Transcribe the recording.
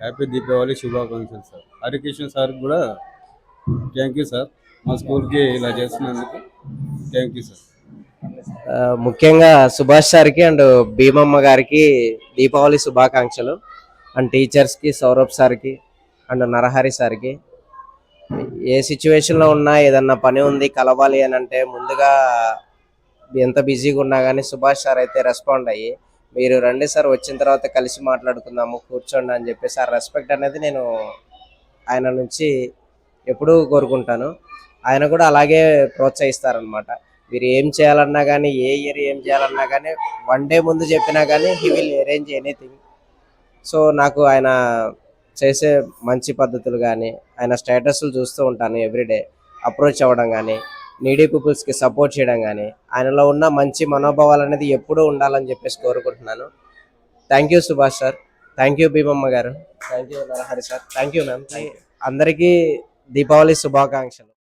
Happy Deepavali శుభాకాంక్షలు sir Harikrishna sir కూడా thank you sir మా స్కూల్కి ఇలా చేస్తున్నందుకు థ్యాంక్ యూ సార్ ముఖ్యంగా సుభాష్ సార్కి అండ్ భీమమ్మ గారికి దీపావళి శుభాకాంక్షలు. అండ్ టీచర్స్కి సౌరభ్ సార్కి అండ్ నరహరి సార్కి. ఏ సిచ్యువేషన్లో ఉన్నా ఏదన్నా పని ఉంది కలవాలి అని అంటే ముందుగా ఎంత బిజీగా ఉన్నా కానీ సుభాష్ సార్ అయితే రెస్పాండ్ అయ్యి మీరు రండి సార్ వచ్చిన తర్వాత కలిసి మాట్లాడుకుందాము కూర్చోండి అని చెప్పేసి ఆ రెస్పెక్ట్ అనేది నేను ఆయన నుంచి ఎప్పుడూ కోరుకుంటాను. ఆయన కూడా అలాగే ప్రోత్సహిస్తారనమాట మీరు ఏం చేయాలన్నా కానీ ఏ ఇయర్ ఏం చేయాలన్నా కానీ వన్ డే ముందు చెప్పినా కానీ he will arrange anything. So నాకు ఆయన చేసే మంచి పద్ధతులు కానీ ఆయన స్టేటస్లు చూస్తూ ఉంటాను ఎవ్రీడే అప్రోచ్ అవ్వడం కానీ నీడీ పీపుల్స్కి సపోర్ట్ చేయడం కానీ ఆయనలో ఉన్న మంచి మనోభావాలు అనేది ఎప్పుడూ ఉండాలని చెప్పేసి కోరుకుంటున్నాను. Thank you Subhash sir thank you Bheemamma గారు. Thank you Narahari sir thank you ma'am అందరికీ దీపావళి శుభాకాంక్షలు.